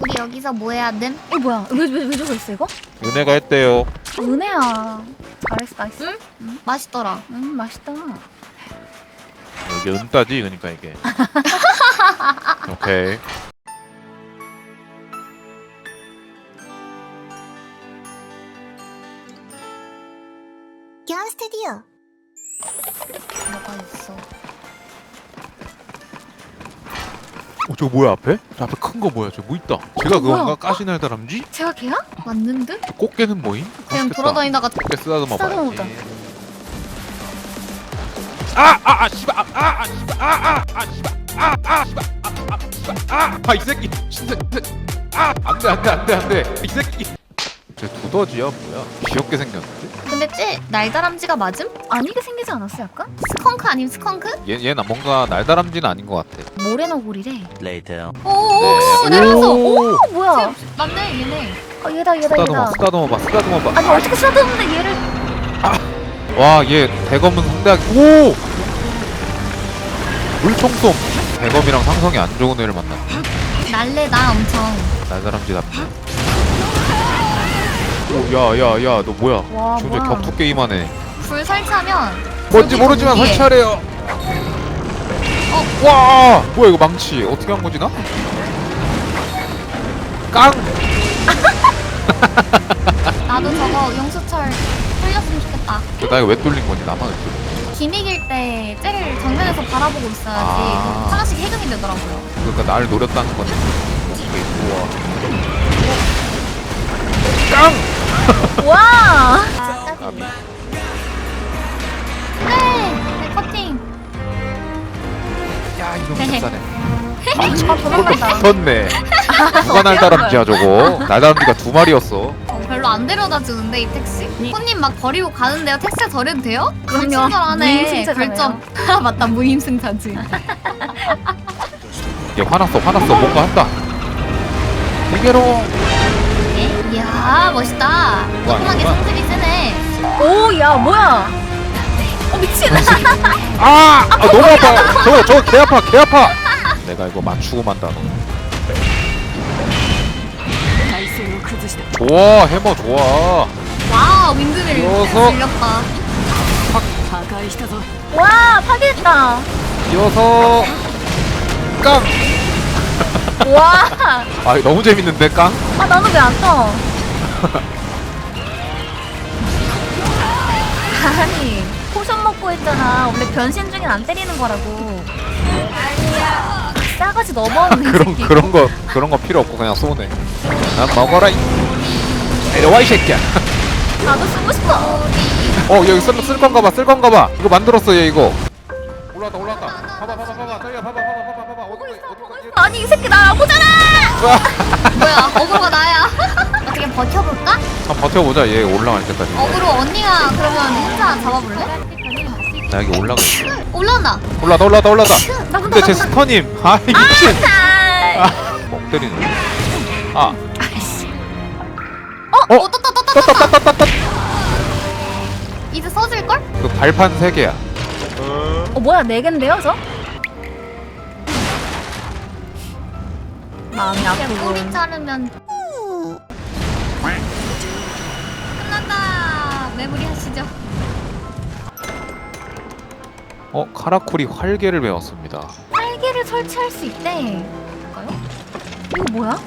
우리 여기서 뭐 해야 됨? 이 뭐야? 왜 왜 왜 저거 있어 이거? 은혜가 했대요. 아, 은혜야. 잘했어, 나이스. 응? 응? 맛있더라. 음, 맛있다. 이게 은따지 그러니까 이게. 오케이. 기안 스튜디오. 뭐가 있어? 저거 뭐야 앞에? 저 앞에 큰 거 뭐야? 저 뭐 있다. 제가 그건가? 뭐야? 까시날 다람쥐? 제가 걔야? 맞는 듯? 저 꽃게는 뭐임? 그냥 맛있겠다. 돌아다니다가 꽃게 쓰다듬어 쓰다듬어 봐야지. 아, 아, 아, 씨발, 아, 아, 아, 씨발, 아, 아, 아, 씨발, 아, 아, 씨발, 아, 아, 씨발, 아, 아, 이 새끼, 진짜, 진짜, 아, 안 돼, 안 돼, 안 돼, 안 돼, 이 새끼. 쟤 두더지야, 뭐야? 귀엽게 생겼는데? 근데 쟤 날다람쥐가 맞음? 아니게 생기지 않았어, 약간? 스컹크 아님 스컹크? 얘, 얘는 뭔가 날다람쥐는 아닌 것 같아. 모래너구리래. Later. 오오오 네. 내려왔어. 오, 어, 뭐야? 맞네 얘네. 아, 얘다, 얘다, 쓰다듬어, 얘다. 쓰다듬어 봐, 쓰다듬어 봐. 아니, 어떻게 쓰다듬는데 얘를. 와, 얘 대검은 상대하기, 오! 물총솜. 대검이랑 상성이 안 좋은 애를 만났네. 날래다 엄청. 날다람쥐답네. 오, 야, 야, 야, 너 뭐야? 와, 지금 저 뭐야. 격투 게임하네. 불 설치하면 뭔지 여기 모르지만 위에. 설치하래요. 어, 와, 뭐야 이거 망치 어떻게 한 거지 나? 깡. 나도 저거 용수철 뚫렸으면 좋겠다. 나 이거 왜 뚫린 거지 나만 왜 뚫린? 이길 때 쟤를 정면에서 바라보고 있어야지 아. 그 하나씩 해금이 되더라고요. 그러니까 나를 노렸다는 건데. 오케이, 우와. 깡. 와! 아, 까비. 네, 커팅. 야 이거 비싸네. 아, 도망간다. 붙었네. 누가 날다람쥐야 저거? 날다람쥐가 두 마리였어. 어, 별로 안 데려다 주는데 이 택시? 손님 막 버리고 가는데요. 택시에 버려도 돼요? 그럼요. 친절하네. 무임승차잖아요. 별점. 아 맞다 무임승차지. 얘 화났어 화났어 뭔가 한다. 이게로. 예? 이야 멋있다. 조그맣게 와. 성질이 세네. 오, 야, 뭐야? 어, 미친. 아! 아 너무 아파. 저거 저거 개 아파 개 아파. 내가 이거 맞추고 만다 너. 좋아 해머 좋아. 와 이어서. 들렸다. 와, 파괴했다. 이어서 깡. 와. 아 이거 너무 재밌는데 깡. 아, 나는 왜 안 떠? 아니, 포션 먹고 했잖아. 원래 변신 중엔 안 때리는 거라고. 싸가지 넘어오는 그런 새끼. 그런 거 그런 거 필요 없고 그냥 쏘네. 난 먹어라. 이. 내려와 이 새끼야. 나도 쓰고 싶어. 어 여기 쓸, 쓸 건가 봐, 쓸 건가 봐. 이거 만들었어 얘 이거. 올라왔다 올라왔다. 봐봐 봐봐 봐봐. 저기야 봐봐 봐봐 봐봐 봐봐. 어디 어디 아니, 이 새끼 나안 보잖아! 뭐야 어그로가 나야. 어떻게 버텨볼까? 한번 버텨보자 얘 올라갈 때까지. 어그로 언니가 그러면 혼자 잡아볼래? 나 여기 올라가. 올라온다. 올라다 올라다 올라다. 근데 제 나간다. 스터님. 아 미친. 아, 멍 때리네. 아. 어? 어? 어 떴다 떴다 떴다. 이제 써질걸? 그 발판 세 개야. 어, 뭐야, 네 갠데요, 저? 마음이 그냥 아프고. 꼬리 자르면 끝난다. 메모리 하시죠. 어 카라쿠리 활개를 배웠습니다. 활개를 설치할 수 있대. 볼까요? 이거 뭐야?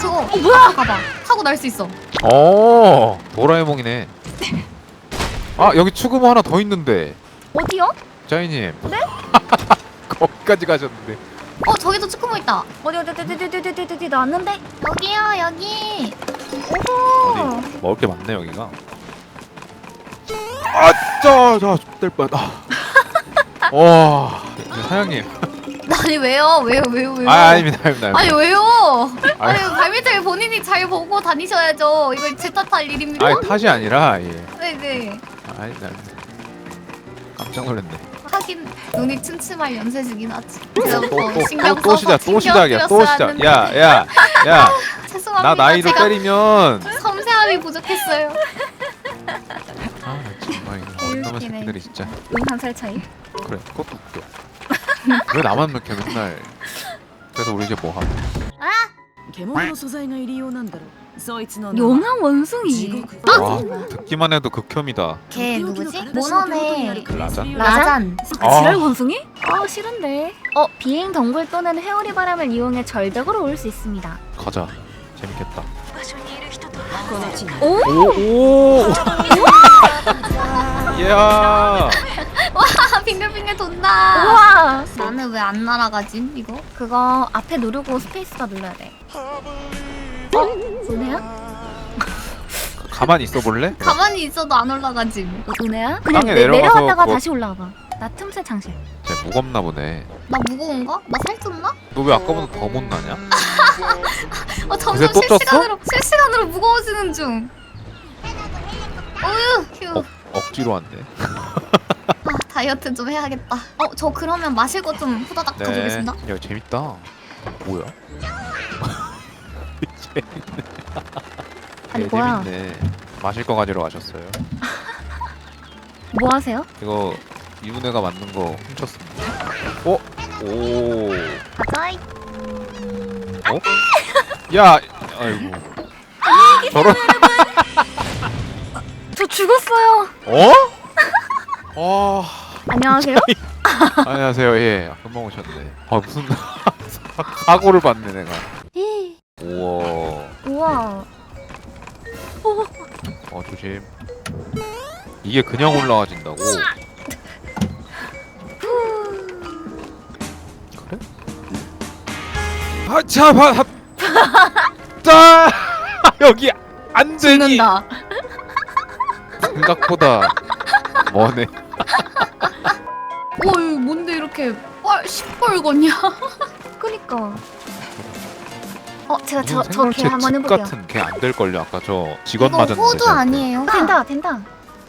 그거 어, 뭐야? 가봐. 타고 날 수 있어. 어 도라에몽이네. 아 여기 추구모 하나 더 있는데. 어디요? 짜이님. 네? 거기까지 가셨는데. 어 저기도 쭈꾸미 있다. 어디, 어디, 어디, 어디, 어디, 어디, 어디, 어디, 나왔는데? 여기요 여기. 오호. 어디 먹을 게 많네 여기가. 아짜자 뗄 뻔. 아. 와 사장님. 아니 왜요 왜요 왜요 왜요? 아 아닙니다 아닙니다. 아니 왜요? 아니 아니. 발밑을 본인이 잘 보고 다니셔야죠. 이거 제 탓할 일입니다. 아니 탓이 아니라 예. 네네. 아닙니다. 아닙니다. 깜짝 놀랐네. 하긴 눈이 침침할 연세지긴 하지. 또, 제가 또, 뭐 또, 신경 또, 또 시작 또 신경 시작이야 또 쓰였어야 시작. 하는데. 야야 야. 죄송합니다. 나 나이로 제가 때리면 섬세함이 부족했어요. 아 정말 이거 어떤 웃기네. 새끼들이 진짜 응, 한 살 차이. 그래 그것도 웃겨 왜 나만 이렇게 맨날 그래서 우리 이제 뭐함? 獣の素材が入り用なんだろう 영화 원숭이. 그 아! 와 듣기만 해도 극혐이다. 걔 그 누구지? 모노네 라자? 라잔. 그 아. 지랄 원숭이? 어 싫은데. 어 비행 덩굴 또는 회오리 바람을 이용해 절벽으로 올 수 있습니다. 가자. 재밌겠다. 어, 오 오. 이야. 아 어? 예! 빙글빙글 돈다. 와 나는 왜 안 날아가지 이거? 그거 앞에 누르고 스페이스바 눌러야 돼. 어? 은혜야? 가만히 있어 볼래? 가만히 있어도 안 올라가지 은혜야? 그냥 땅에 내, 내려가서 내려갔다가 그거- 다시 올라와봐. 나 틈새 장실. 쟤 무겁나 보네. 나 무거운가? 나 살쪘나? 너 왜 아까보다 더 못 나냐? 어 점점 또 쪘어? 실시간으로 실시간으로 무거워지는 중 어휴 휴 어. 억지로 왔네. 아, 다이어트 좀 해야겠다 어 저 그러면 마실 거 좀 후다닥 네. 가져오겠습니다 야 재밌다. 뭐야? 아니, 예, 뭐야. 재밌네. 마실 거 가지러 가셨어요. 뭐 하세요? 이거 이분애가 만든 거 훔쳤습니다. 어? 오. 가자이. 야, 아이고. 저런. 저 죽었어요. 어? 어. 안녕하세요. 안녕하세요. 예, 금방 오셨네. 아 무슨 사고를 봤네 내가. 우와. 우와. 어 조심. 이게 그냥 올라가진다고? 그래? 아차 봐. 하- 짜 여기 안 되니. 죽는다 생각보다 머네. 어 이거 뭔데 이렇게 뻘 시뻘건냐 그니까. 어 제가 저 저 개 한번 집 해볼게요. 같은 걔안될 걸요. 아까 저 직원 이거 맞았는데. 호두 저한테. 아니에요 어, 된다 된다.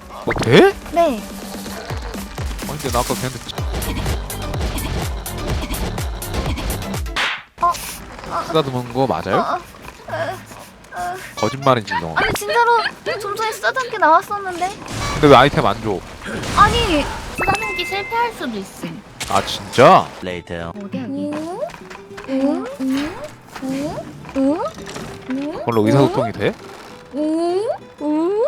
어 돼? 네. 아니 근데 나 아까 걔한테 찌- 어? 쓰다듬은 거 맞아요? 어, 거짓말인지 너. 아니 진짜로 좀 전에 쓰던 게 나왔었는데. 근데 왜 아이템 안 줘? 아니 쓰다듬기 실패할 수도 있음 아 진짜? 어디야 여기? 오? 응? 오? 응? 그걸로 의사소통이 돼? 오? 응?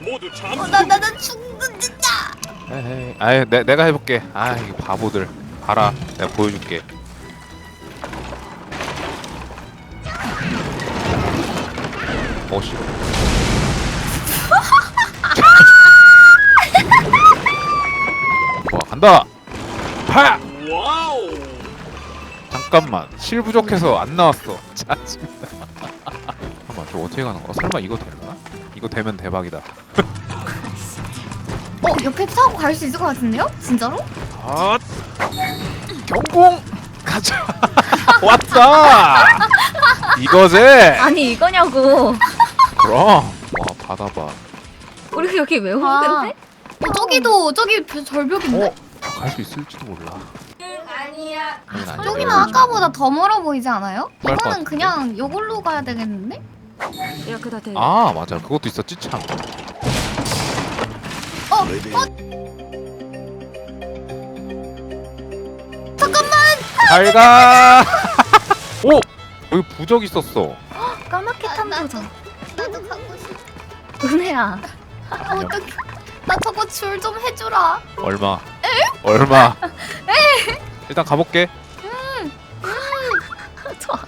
어, 나, 나, 나 죽는다 에이, 아이 내, 내가 해볼게. 아 이거 바보들. 봐라, 내가 보여줄게. 어 씨. 와 간다. 파. 잠깐만 실 부족해서 안 나왔어. 짜증나. 잠깐만 저 어떻게 가는 거야? 설마 이거 되나? 이거 되면 대박이다. 어 옆에 타고 갈 수 있을 것 같은데요? 진짜로? 아, 경공 가자. 왔다. 이거지. 아니 이거냐고. 그럼. 와 받아봐. 우리 여기 왜온 아. 건데? 어 저기도 저기 별- 절벽인데? 어? 갈 수 있을지도 몰라. 아니야. 저기는 아까보다 더 멀어 보이지 않아요? 그럴 것 이거는 같은데? 그냥 요걸로 가야 되겠는데? 役立て 아 맞아 그것도 있었지 참. 어? 어? 잠깐만! 잘 가. 오 여기 부적 있었어. 까맣게 아, 탄 나도- 도전. 나도 가고 싶어 은혜야. 어떡해 나 저거 줄 좀 해주라 얼마? 얼마? 일단 가볼게. 저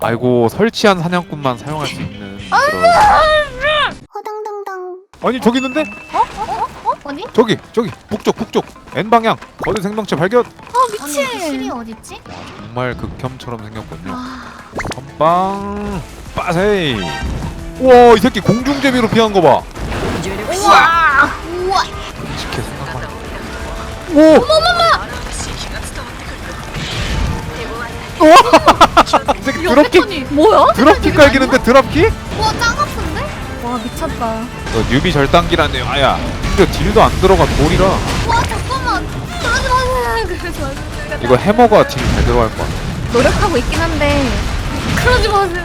아이고 설치한 사냥꾼만 사용할 수 있는 그런. 허당당당 아니 저기 있는데? 어디? 저기 저기 북쪽 북쪽 N 방향 거대 생명체 발견. 아니 여기 실이 어딨지? 정말 극혐처럼 생겼군요. 아, 선빵 빠세이. 우와 이 새끼 공중제비로 피한 거 봐. 우와 우와 끔찍해 생각만. 오. 어머머머. 이 새끼 드롭킥 뭐야? 드롭킥 깔기는데 드롭킥? 우와 짱 아픈데? 와 미쳤다. 너 뉴비 절단기라네 아야. 근데 딜도 안 들어가 돌이라. 와 잠깐만 그러지 마세요 그러지 마세요 이거 해머가 딜 잘 들어갈 거야. 노력하고 있긴 한데 그러지 마세요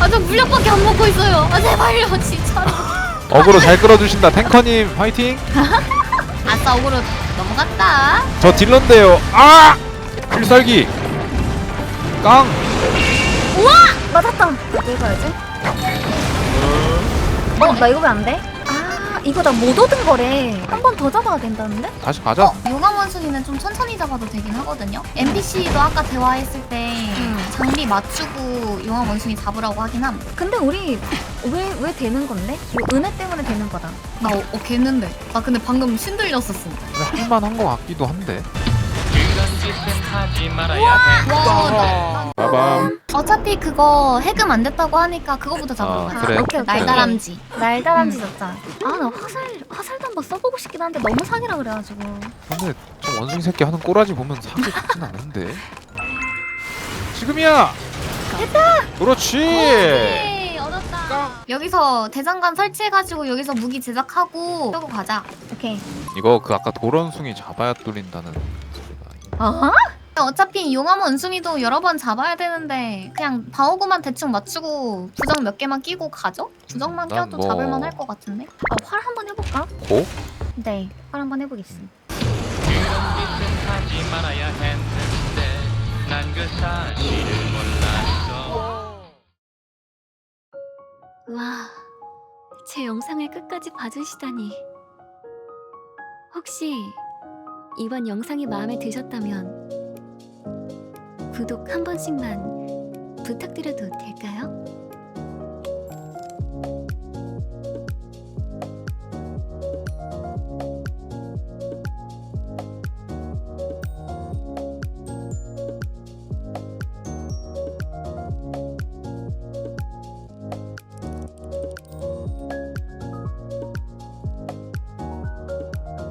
아저 물약밖에 안 먹고 있어요 아 제발요 진짜로 어그로 잘 끌어주신다 탱커님 화이팅. 아싸 오그로 넘어갔다 저 딜러인데요. 아! 필살기 깡 맞았다. 어디 가야지? 어, 나 이거 왜 안 돼? 아, 이거 나 못 얻은 거래. 한 번 더 잡아야 된다는데? 다시 가자 용암 원숭이는 좀 천천히 잡아도 되긴 하거든요. NPC도 아까 대화했을 때 음. 장비 맞추고 용암 원숭이 잡으라고 하긴 함. 근데 우리 왜, 왜 되는 건데? 이거 은혜 때문에 되는 거다. 나 어, 어 겠는데. 나 근데 방금 신들렸었어. 근데 할만한 거 같기도 한데 그런 짓은 하지 말아야. 와, 나, 빠밤 어차피 그거 해금 안 됐다고 하니까 그거부터 잡으러 아, 가자. 그래. 오케이, 오케이. 날다람쥐. 날다람쥐 잡자. 아, 나 화살, 화살도 한번 써보고 싶긴 한데 너무 사기라 그래가지고. 근데 저 원숭이 새끼 하는 꼬라지 보면 사기 좋진 않은데 지금이야 됐다 그렇지 네, 얻었다. 여기서 대장간 설치해가지고 여기서 무기 제작하고 끄고 가자. 오케이. 이거 그 아까 도런숭이 잡아야 뚫린다는 어? 어차피 용암 원숭이도 여러 번 잡아야 되는데 그냥 바오구만 대충 맞추고 부정 몇 개만 끼고 가죠? 부정만 난 껴도 뭐- 잡을만 할 것 같은데? 아, 활 한번 해볼까? 고? 네, 활 한번 해보겠습니다. 그런 짓은 하지 말아야 했는데 난 그 사실을 몰랐어. 와, 제 영상을 끝까지 봐주시다니. 혹시 이번 영상이 마음에 드셨다면 구독 한 번씩만 부탁드려도 될까요?